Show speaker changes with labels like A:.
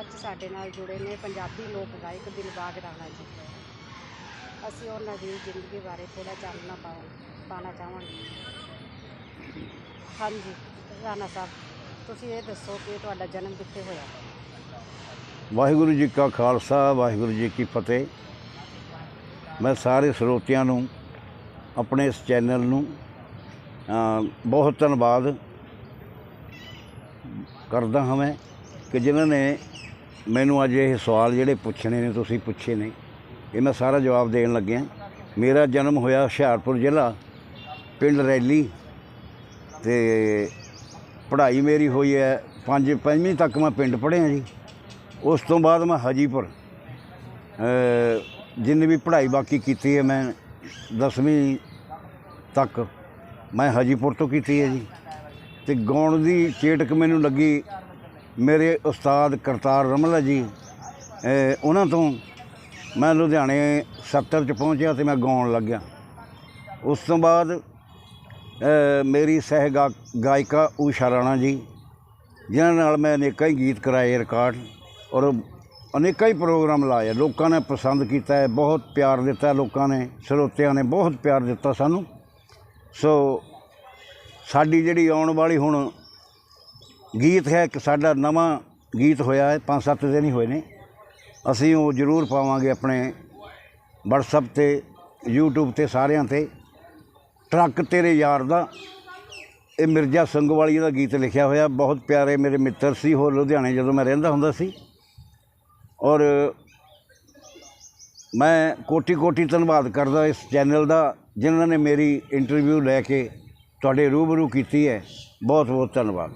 A: ਅੱਜ ਸਾਡੇ ਨਾਲ ਜੁੜੇ ਨੇ ਪੰਜਾਬੀ ਲੋਕ ਗਾਇਕ ਦਿਲਬਾਗ ਰਾਣਾ ਜੀ। ਅਸੀਂ ਉਹਨਾਂ ਦੀ ਜ਼ਿੰਦਗੀ ਬਾਰੇ ਥੋੜਾ ਜਾਣਨਾ ਪਾਉ ਪਾਣਾ ਚਾਹਾਂਗੇ। ਹਾਂਜੀ, ਰਾਣਾ ਸਾਹਿਬ, ਤੁਸੀਂ ਇਹ ਦੱਸੋ ਕਿ ਤੁਹਾਡਾ ਜਨਮ ਕਿੱਥੇ ਹੋਇਆ?
B: ਵਾਹਿਗੁਰੂ ਜੀ ਕਾ ਖਾਲਸਾ, ਵਾਹਿਗੁਰੂ ਜੀ ਕੀ ਫਤਿਹ। ਮੈਂ ਸਾਰੇ ਸਰੋਤਿਆਂ ਨੂੰ, ਆਪਣੇ ਇਸ ਚੈਨਲ ਨੂੰ ਬਹੁਤ ਧੰਨਵਾਦ ਕਰਦਾ ਹਾਂ ਮੈਂ ਕਿ ਜਿਨ੍ਹਾਂ ਨੇ ਮੈਨੂੰ ਅੱਜ ਇਹ ਸਵਾਲ ਜਿਹੜੇ ਪੁੱਛਣੇ ਨੇ, ਤੁਸੀਂ ਪੁੱਛੇ ਨੇ, ਇਹ ਮੈਂ ਸਾਰਾ ਜਵਾਬ ਦੇਣ ਲੱਗਿਆ। ਮੇਰਾ ਜਨਮ ਹੋਇਆ ਹੁਸ਼ਿਆਰਪੁਰ ਜ਼ਿਲ੍ਹਾ, ਪਿੰਡ ਰੈਲੀ ਤੇ ਪੜ੍ਹਾਈ ਮੇਰੀ ਹੋਈ ਹੈ ਪੰਜ, ਪੰਜਵੀਂ ਤੱਕ ਮੈਂ ਪਿੰਡ ਪੜ੍ਹਿਆ ਜੀ। ਉਸ ਤੋਂ ਬਾਅਦ ਮੈਂ ਹਾਜੀਪੁਰ ਜਿੰਨੀ ਵੀ ਪੜ੍ਹਾਈ ਬਾਕੀ ਕੀਤੀ ਹੈ ਮੈਂ 10ਵੀਂ ਤੱਕ ਮੈਂ ਹਾਜੀਪੁਰ ਤੋਂ ਕੀਤੀ ਹੈ ਜੀ। ਤੇ ਗਾਉਣ ਦੀ ਚੇਟਕ ਮੈਨੂੰ ਲੱਗੀ ਮੇਰੇ ਉਸਤਾਦ ਕਰਤਾਰ ਰਮਲਾ ਜੀ ਉਹਨਾਂ ਤੋਂ ਮੈਂ ਲੁਧਿਆਣੇ 70 ਚ ਪਹੁੰਚਿਆ ਤੇ ਮੈਂ ਗਾਉਣ ਲੱਗਿਆ। ਉਸ ਤੋਂ ਬਾਅਦ ਮੇਰੀ ਸਹਿ ਗਾਇਕਾ ਊਸ਼ਾ ਰਾਣਾ ਜੀ, ਜਿਨ੍ਹਾਂ ਨਾਲ ਮੈਂ ਅਨੇਕਾਂ ਹੀ ਗੀਤ ਕਰਾਏ, ਰਿਕਾਰਡ, ਔਰ ਅਨੇਕਾਂ ਹੀ ਪ੍ਰੋਗਰਾਮ ਲਾਏ। ਲੋਕਾਂ ਨੇ ਪਸੰਦ ਕੀਤਾ ਹੈ, ਬਹੁਤ ਪਿਆਰ ਦਿੱਤਾ ਲੋਕਾਂ ਨੇ, ਸਰੋਤਿਆਂ ਨੇ ਬਹੁਤ ਪਿਆਰ ਦਿੱਤਾ ਸਾਨੂੰ। ਸੋ ਸਾਡੀ ਜਿਹੜੀ ਆਉਣ ਵਾਲੀ ਹੁਣ ਗੀਤ ਹੈ ਇੱਕ ਸਾਡਾ ਨਵਾਂ ਗੀਤ ਹੋਇਆ ਹੈ, ਪੰਜ ਸੱਤ ਦਿਨ ਹੀ ਹੋਏ ਨੇ। ਅਸੀਂ ਉਹ ਜ਼ਰੂਰ ਪਾਵਾਂਗੇ ਆਪਣੇ WhatsApp ਤੇ, YouTube ਤੇ ਸਾਰਿਆਂ ਤੇ। ਟਰੱਕ ਤੇਰੇ ਯਾਰ ਦਾ, ਇਹ ਮਿਰਜ਼ਾ ਸੰਗਵਾਲੀ ਦਾ ਗੀਤ ਲਿਖਿਆ ਹੋਇਆ। ਬਹੁਤ ਪਿਆਰੇ ਮੇਰੇ ਮਿੱਤਰ ਸੀ ਉਹ ਲੁਧਿਆਣੇ ਜਦੋਂ ਮੈਂ ਰਹਿੰਦਾ ਹੁੰਦਾ ਸੀ। ਔਰ ਮੈਂ ਕੋਟੀ ਕੋਟੀ ਧੰਨਵਾਦ ਕਰਦਾ ਇਸ ਚੈਨਲ ਦਾ, ਜਿਨ੍ਹਾਂ ਨੇ ਮੇਰੀ ਇੰਟਰਵਿਊ ਲੈ ਕੇ ਤੁਹਾਡੇ ਰੂਬਰੂ ਕੀਤੀ ਹੈ। ਬਹੁਤ ਬਹੁਤ ਧੰਨਵਾਦ।